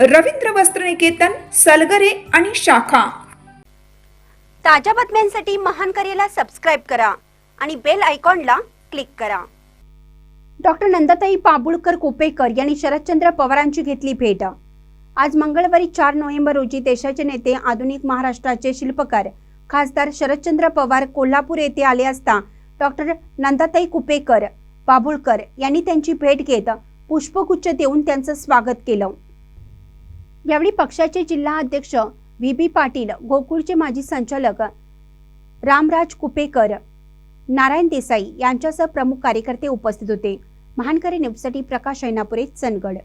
रवींद्र वस्त्रनिकेतन सलगरे आणि शाखा. ताज्या बातम्यांसाठी महान करेला सबस्क्राईब करा आणि बेल आयकॉनला क्लिक करा. डॉक्टर नंदाताई पाबुळकर कोपेकर यांनी शरदचंद्र पवारांची घेतली भेट. आज मंगळवारी चार नोव्हेंबर रोजी देशाचे नेते आधुनिक महाराष्ट्राचे शिल्पकार खासदार शरदचंद्र पवार कोल्हापूर येथे आले असता डॉक्टर नंदाताई कुपेकर पाबुळकर यांनी त्यांची भेट घेत पुष्पगुच्छ देऊन त्यांचं स्वागत केलं. यावेळी पक्षाचे जिल्हा अध्यक्ष व्ही बी पाटील गोकुळचे माजी संचालक रामराज कुपेकर नारायण देसाई यांच्यासह प्रमुख कार्यकर्ते उपस्थित होते. महानकरी न्यूजसाठी प्रकाश ऐनापुरे चंदगड.